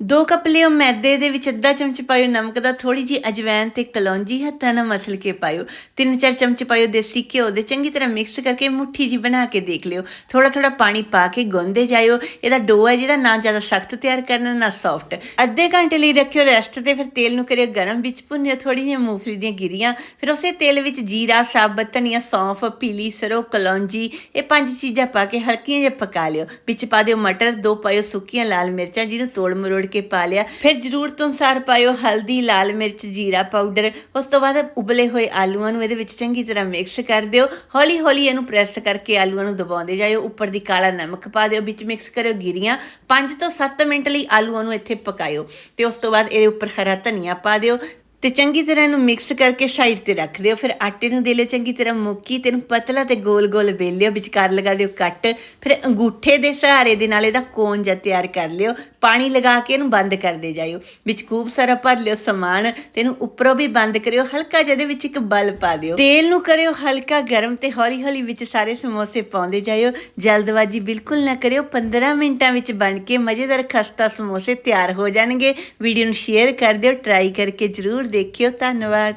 2 cup ਲਿਓ ਮੈਦੇ ਦੇ ਵਿੱਚ ਅੱਧਾ ਚਮਚ ਪਾਇਓ ਨਮਕ ਦਾ ਥੋੜੀ ਜੀ ਅਜਵਾਇਣ ਤੇ ਕਲੌਂਜੀ ਹੱਥਾਂ ਨਾਲ ਮਸਲ ਕੇ ਪਾਇਓ। 3-4 ਚਮਚ ਪਾਇਓ ਦੇਸੀ ਘਿਓ ਦੇ, ਚੰਗੀ ਤਰ੍ਹਾਂ ਮਿਕਸ ਕਰਕੇ ਮੁੱਠੀ ਜੀ ਬਣਾ ਕੇ ਦੇਖ ਲਿਓ। ਥੋੜਾ ਥੋੜਾ ਪਾਣੀ ਪਾ ਕੇ ਗੁੰਨਦੇ ਜਾਇਓ। ਇਹਦਾ ਡੋ ਹੈ ਜਿਹੜਾ ਨਾ ਜ਼ਿਆਦਾ ਸਖਤ ਤਿਆਰ ਕਰਨਾ, ਨਾ ਸੌਫਟ। ਅੱਧੇ ਘੰਟੇ ਲਈ ਰੱਖਿਓ ਰੈਸਟ ਤੇ, ਫਿਰ ਤੇਲ ਨੂੰ ਕਰਿਓ ਗਰਮ ਵਿੱਚ ਭੁੰਨਿਓ ਥੋੜੀ ਜਿਹੀ ਮੂੰਗਫਲੀ ਦੀਆਂ ਗਿਰੀਆਂ। ਫਿਰ ਉਸੇ ਤੇਲ ਵਿੱਚ ਜੀਰਾ, ਸਾਬਤ, ਧਨੀਆ, ਸੌਂਫ, ਪੀਲੀ ਸਰੋਂ, ਕਲੌਂਜੀ, ਇਹ ਪੰਜ ਚੀਜ਼ਾਂ ਪਾ ਕੇ ਹਲਕੀਆਂ ਜਿਹਾ ਪਕਾ ਲਿਓ। ਵਿੱਚ ਪਾ ਦਿਓ ਮਟਰ, ਦੋ ਪਾਇਓ ਸੁੱਕੀਆਂ ਲਾਲ ਮਿਰਚਾਂ ਜਿਹਨੂੰ ਤੋੜ ਮਰੋੜ ਕੇ ਪਾ ਲਿਆ। ਫਿਰ ਜ਼ਰੂਰਤ ਅਨੁਸਾਰ ਪਾਇਓ ਹਲਦੀ, ਲਾਲ ਮਿਰਚ, ਜੀਰਾ ਪਾਊਡਰ। ਉਸ ਤੋਂ ਬਾਅਦ ਉਬਲੇ ਹੋਏ ਆਲੂਆਂ ਨੂੰ ਇਹਦੇ ਵਿੱਚ ਚੰਗੀ ਤਰ੍ਹਾਂ ਮਿਕਸ ਕਰ ਦਿਓ। ਹੌਲੀ ਹੌਲੀ ਇਹਨੂੰ ਪ੍ਰੈਸ ਕਰਕੇ ਆਲੂਆਂ ਨੂੰ ਦਬਾਉਂਦੇ ਜਾਇਓ। ਉੱਪਰ ਦੀ ਕਾਲਾ ਨਮਕ ਪਾ ਦਿਓ, ਵਿੱਚ ਮਿਕਸ ਕਰਿਓ ਗਿਰੀਆਂ। 5 ਤੋਂ 7 ਮਿੰਟ ਲਈ ਆਲੂਆਂ ਨੂੰ ਇੱਥੇ ਪਕਾਇਓ। ਤੇ ਉਸ ਤੋਂ ਬਾਅਦ ਇਹਦੇ ਉੱਪਰ ਹਰਾ ਧਨੀਆ ਪਾ ਦਿਓ। ਤੇ ਚੰਗੀ ਤਰ੍ਹਾਂ ਇਹਨੂੰ ਮਿਕਸ ਕਰਕੇ ਸਾਈਡ ਤੇ ਰੱਖ ਦਿਓ ਫਿਰ ਆਟੇ ਨੂੰ ਦੇ ਲਿਓ, ਚੰਗੀ ਤਰ੍ਹਾਂ ਮੁੱਕੀ ਤੇ ਇਹਨੂੰ ਪਤਲਾ ਤੇ ਗੋਲ-ਗੋਲ ਵੇਲ ਲਿਓ, ਵਿਚਕਾਰ ਲਗਾ ਦਿਓ ਕੱਟ। ਫਿਰ ਅੰਗੂਠੇ ਦੇ ਸਹਾਰੇ ਦੇ ਨਾਲ ਇਹਦਾ ਕੋਨ ਜਿਹਾ ਤਿਆਰ ਕਰ ਲਿਓ। ਪਾਣੀ ਲਗਾ ਕੇ ਇਹਨੂੰ ਬੰਦ ਕਰਦੇ ਜਾਇਓ। ਵਿੱਚ ਖੂਬ ਸਾਰਾ ਭਰ ਲਿਓ ਸਮਾਨ। ਤੇ ਇਹਨੂੰ ਉੱਪਰੋਂ ਵੀ ਬੰਦ ਕਰਿਓ, ਹਲਕਾ ਜਿਹਦੇ ਵਿੱਚ ਇੱਕ ਬਲ ਪਾ ਦਿਓ। ਤੇਲ ਨੂੰ ਕਰਿਓ ਹਲਕਾ ਗਰਮ ਤੇ ਹੌਲੀ-ਹੌਲੀ ਵਿੱਚ ਸਾਰੇ ਸਮੋਸੇ ਪਾਉਂਦੇ ਜਾਇਓ। ਜਲਦਬਾਜ਼ੀ ਬਿਲਕੁਲ ਨਾ ਕਰਿਓ। 15 ਮਿੰਟਾਂ ਵਿੱਚ ਬਣ ਕੇ ਮਜ਼ੇਦਾਰ ਖਸਤਾ ਸਮੋਸੇ ਤਿਆਰ ਹੋ ਜਾਣਗੇ। ਵੀਡੀਓ ਨੂੰ ਸ਼ੇਅਰ ਕਰ ਦਿਓ ਟਰਾਈ ਕਰਕੇ ਜਰੂਰ ਦੇਖਿਓ ਧੰਨਵਾਦ।